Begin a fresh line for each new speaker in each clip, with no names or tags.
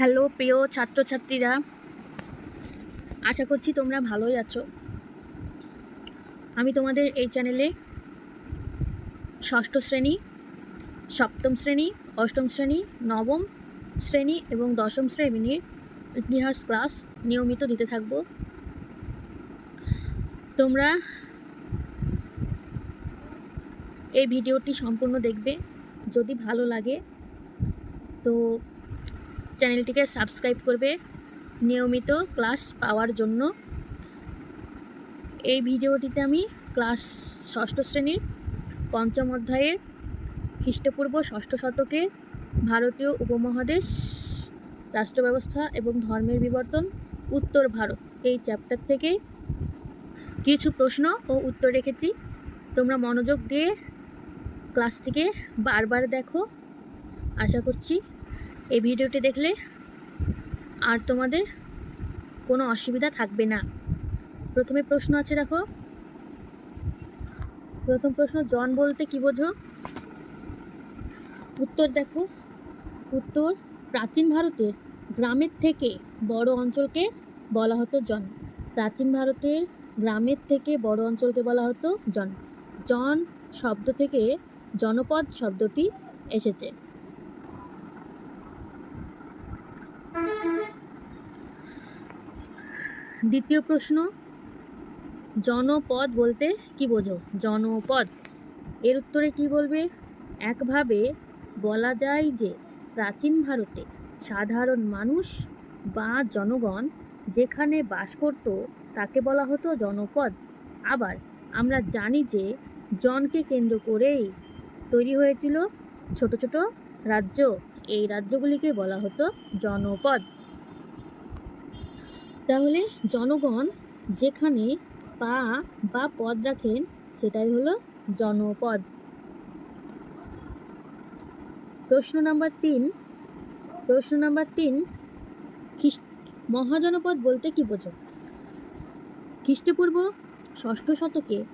Hello, প্রিয় ছাত্রছাত্রীরা। আশা করছি তোমরা ভালোই আছো। আমি তোমাদের এই চ্যানেলে ষষ্ঠ শ্রেণি, সপ্তম শ্রেণি, অষ্টম শ্রেণি, নবম শ্রেণি এবং দশম শ্রেণির ইতিহাস ক্লাস নিয়মিত দিতে থাকব। তোমরা এই ভিডিওটি সম্পূর্ণ দেখবে। যদি ভালো লাগে, তো চ্যানেলটিকে সাবস্ক্রাইব করবে নিয়মিত ক্লাস পাওয়ার জন্য। এই ভিডিওটিতে আমি ক্লাস ষষ্ঠ শ্রেণির পঞ্চম অধ্যায়ের খ্রিস্টপূর্ব ষষ্ঠ শতকে ভারতীয় উপমহাদেশ রাষ্ট্র ব্যবস্থা এবং ধর্মের বিবর্তন, উত্তর ভারত এই চ্যাপ্টার থেকে কিছু প্রশ্ন ও উত্তর রেখেছি। তোমরা মনোযোগ দিয়ে ক্লাসটিকে বারবার দেখো। আশা করছি এই ভিডিওটি দেখলে আর তোমাদের কোনো অসুবিধা থাকবে না। প্রথমে প্রশ্ন আছে দেখো। প্রথম প্রশ্ন, জন বলতে কি বোঝো? উত্তর দেখো। উত্তর, প্রাচীন ভারতের গ্রামের থেকে বড় অঞ্চলকে বলা হতো জন। প্রাচীন ভারতের গ্রামের থেকে বড় অঞ্চলকে বলা হতো জন। জন শব্দ থেকে জনপদ শব্দটি এসেছে। দ্বিতীয় প্রশ্ন, জনপদ বলতে কি বোঝো? জনপদ। এর উত্তরে কি বলবে? একভাবে বলা যায় যে প্রাচীন ভারতে সাধারণ মানুষ বা জনগণ যেখানে বাস করত, তাকে বলা হতো জনপদ। আবার আমরা জানি যে জনকে কেন্দ্র করেই তৈরি হয়েছিল ছোট ছোট রাজ্য। এই রাজ্যগুলিকে বলা হতো জনপদ। তাহলে জনগণ যেখানে পা বা পদ রাখেন, সেটাই হলো জনপদ। প্রশ্ন নাম্বার তিন। প্রশ্ন নাম্বার তিন, খ্রিস্ট, মহাজনপদ বলতে কি বোঝো? খ্রিস্টপূর্ব ষষ্ঠ শতকে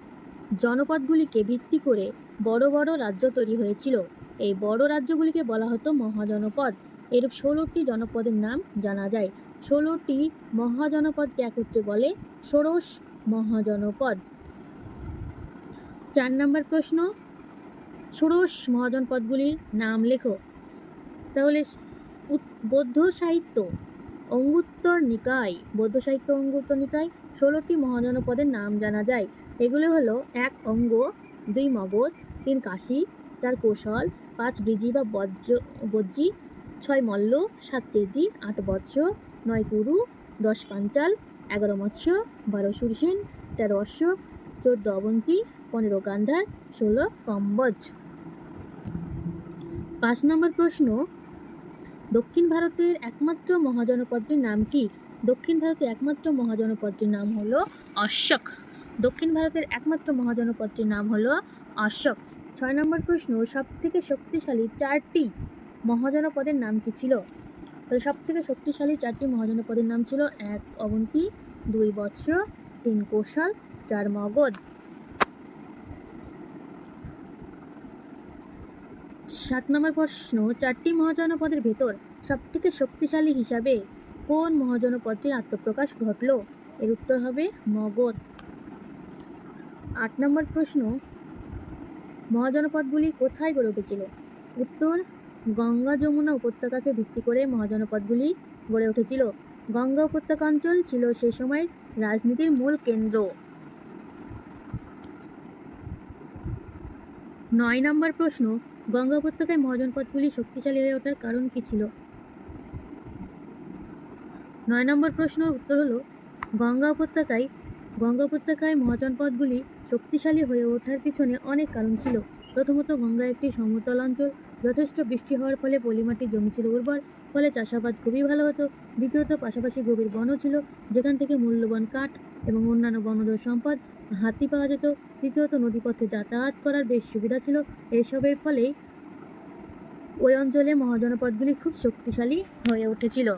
জনপদগুলিকে ভিত্তি করে বড় বড় রাজ্য তৈরি হয়েছিল। এই বড় রাজ্যগুলিকে বলা হতো মহাজনপদ। এর ষোলোটি জনপদের নাম জানা যায়। ষোলোটি মহাজনপদকে একত্রে বলে? ষোড়শ মহাজনপদ। চার নম্বর প্রশ্ন। ষোড়শ মহাজনপদগুলির নাম লেখো। তাহলে বৌদ্ধ সাহিত্য অঙ্গুত্তর নিকায়, বৌদ্ধ সাহিত্য অঙ্গুত্তর নিকায় ষোলোটি মহাজনপদের নাম জানা যায়। এগুলো হলো এক অঙ্গ, দুই মগধ, তিন কাশী, চার কৌশল, পাঁচ ব্রিজি বা বজ্র বজ্জি, ছয় মল্ল, সাত চেদি আট বৎস নয় কুরু, দশ পাঞ্চাল, এগারো মৎস্য, বারো সুরসেন, তেরো অশ্ব, চোদ্দ অবন্তী, পনেরো গান্ধার, ষোলো কম্বজ। পাঁচ নম্বর প্রশ্ন, দক্ষিণ ভারতের একমাত্র মহাজনপদটির নাম কি? দক্ষিণ ভারতের একমাত্র মহাজনপদটির নাম হলো অশোক। দক্ষিণ ভারতের একমাত্র মহাজনপদটির নাম হলো অশোক। ছয় নম্বর প্রশ্ন সব থেকে শক্তিশালী চারটি মহাজনপদের নাম কি ছিল? তো সব থেকে শক্তিশালী চারটি মহাজনপদের নাম ছিল এক, অবন্তী, দুই, বৎস, তিন, কৌশল, চার, মগধ। সাত নম্বর প্রশ্ন, চারটি মহাজনপদের ভেতর সবথেকে শক্তিশালী হিসাবে কোন মহাজনপদটির আত্মপ্রকাশ ঘটল? এর উত্তর হবে মগধ। আট নম্বর প্রশ্ন মহাজনপদগুলি কোথায় গড়ে উঠেছিল? উত্তর গঙ্গা যমুনা উপত্যকাকে ভিত্তি করে মহাজনপদগুলি গড়ে উঠেছিল। গঙ্গা উপত্যকা অঞ্চল ছিল সে সময়ের রাজনীতির মূল কেন্দ্র। নয় নম্বর প্রশ্ন, গঙ্গা উপত্যকায় মহাজনপদগুলি শক্তিশালী হয়ে ওঠার কারণ কী ছিল? নয় নম্বর প্রশ্নের উত্তর হলো, গঙ্গা উপত্যকায় গঙ্গা উপত্যকায় মহাজনপদগুলি শক্তিশালী হয়ে ওঠার পিছনে অনেক কারণ ছিল। প্রথমত গঙ্গা একটি সমতল অঞ্চল যথেষ্ট বৃষ্টি হওয়ার ফলে পলিমাটি জমি ছিল উর্বর, ফলে চাষাবাদ খুবই ভালো হতো। দ্বিতীয়ত পাশাপাশি গভীর বনও ছিল, যেখান থেকে মূল্যবান কাঠ এবং অন্যান্য বনজ সম্পদ হাতি পাওয়া যেত। তৃতীয়ত নদীপথে যাতায়াত করার বেশ সুবিধা ছিল। এসবের ফলেই ওই অঞ্চলে মহাজনপদগুলি খুব শক্তিশালী হয়ে উঠেছিল।